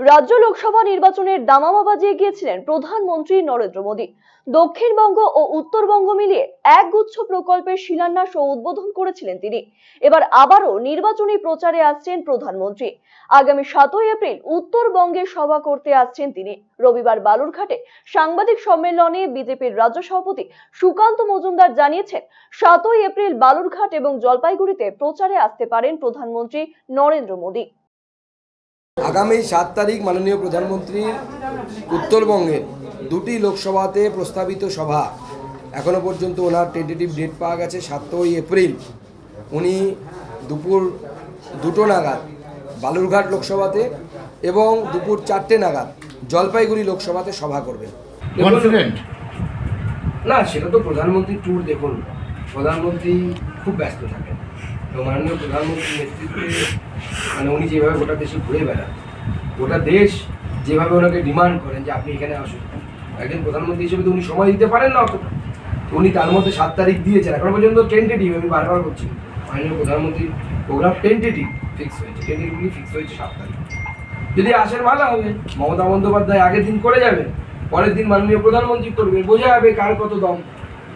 রাজ্য লোকসভা নির্বাচনের দামামা বাজিয়ে গিয়েছিলেন প্রধানমন্ত্রী নরেন্দ্র মোদী। দক্ষিণবঙ্গ ও উত্তরবঙ্গ মিলিয়ে একগুচ্ছ প্রকল্পের শিলান্যাস ও উদ্বোধন করেছিলেন তিনি। এবার আবারও নির্বাচনী প্রচারে আসছেন প্রধানমন্ত্রী। আগামী সাতই এপ্রিল উত্তরবঙ্গে সভা করতে আসছেন তিনি। রবিবার বালুরঘাটে সাংবাদিক সম্মেলনে বিজেপির রাজ্য সভাপতি সুকান্ত মজুমদার জানিয়েছেন, সাতই এপ্রিল বালুরঘাট এবং জলপাইগুড়িতে প্রচারে আসতে পারেন প্রধানমন্ত্রী নরেন্দ্র মোদী। আগামী সাত তারিখ মাননীয় প্রধানমন্ত্রীর উত্তরবঙ্গের দুটি লোকসভাতে প্রস্তাবিত সভা। এখনও পর্যন্ত ওনার টেন্টেটিভ ডেট পাওয়া গেছে সাতই এপ্রিল। উনি দুপুর দুটো নাগাদ বালুরঘাট লোকসভাতে এবং দুপুর চারটে নাগাদ জলপাইগুড়ি লোকসভাতে সভা করবেন। না সেটা তো প্রধানমন্ত্রী ট্যুর দেখুন। প্রধানমন্ত্রী খুব ব্যস্ত থাকেন। তো মাননীয় প্রধানমন্ত্রীর নেতৃত্বে মানে উনি যেভাবে গোটা দেশে ঘুরে বেড়ান, গোটা দেশ যেভাবে ওনাকে ডিমান্ড করেন যে আপনি এখানে আসুন। একজন প্রধানমন্ত্রী হিসেবে তো উনি সময় দিতে পারেন না অতটা। উনি তার মধ্যে সাত তারিখ দিয়েছেন, এখন পর্যন্ত টেন্টেটিভ আমি বারবার বলছি। মাননীয় প্রধানমন্ত্রীর প্রোগ্রাম টেন্টেটিভ ফিক্স হয়েছে টেন্টেটিভলি ফিক্স হয়েছে সাত তারিখ। যদি আসেন ভালো হবে। মমতা বন্দ্যোপাধ্যায় আগের দিন করে যাবেন, পরের দিন মাননীয় প্রধানমন্ত্রী করবেন, বোঝা যাবে কার কত দম।